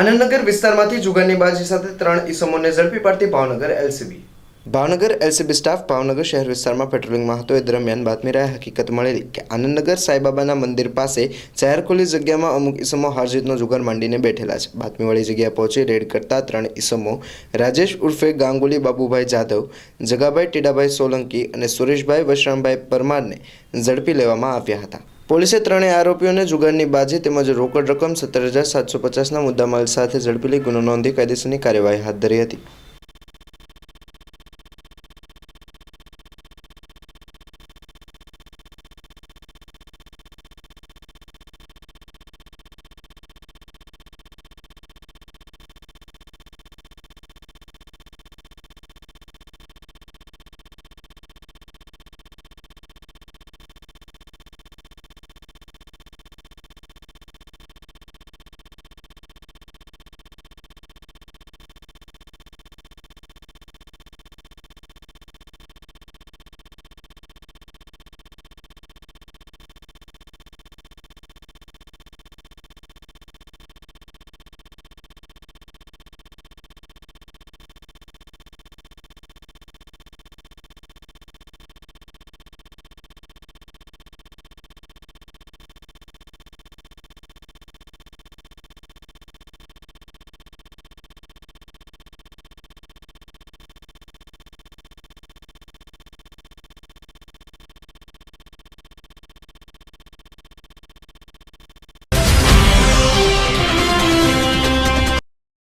આનંદનગર વિસ્તારમાંથી જુગારની બાજી સાથે ત્રણ ઈસમોને ઝડપી પાડતી Bhavnagar LCB. Bhavnagar LCB staff Bhavnagar શહેર વિસ્તારમાં પેટ્રોલિંગમાં હતો એ દરમિયાન બાતમી રહ્યા હકીકત મળેલી કે આનંદનગર સાંઈબાબાના મંદિર પાસે જાહેર ખુલ્લી જગ્યામાં અમુક ઈસમો હારજીતનો જુગાર માંડીને બેઠેલા છે. બાતમીવાળી જગ્યાએ પહોંચી રેડ કરતા ત્રણ ઈસમો રાજેશ ઉર્ફે ગાંગુલી, બાબુભાઈ જાધવ, જગાભાઈ ટીડાભાઈ સોલંકી અને સુરેશભાઈ વશરામભાઈ પરમારને ઝડપી લેવામાં આવ્યા હતા. પોલીસે ત્રણેય આરોપીઓને જુગારની બાજી તેમજ રોકડ રકમ સત્તર હજાર સાતસો પચાસના મુદ્દામાલ સાથે ઝડપી લઈ ગુનો નોંધી કાયદેસરની કાર્યવાહી હાથ ધરી હતી.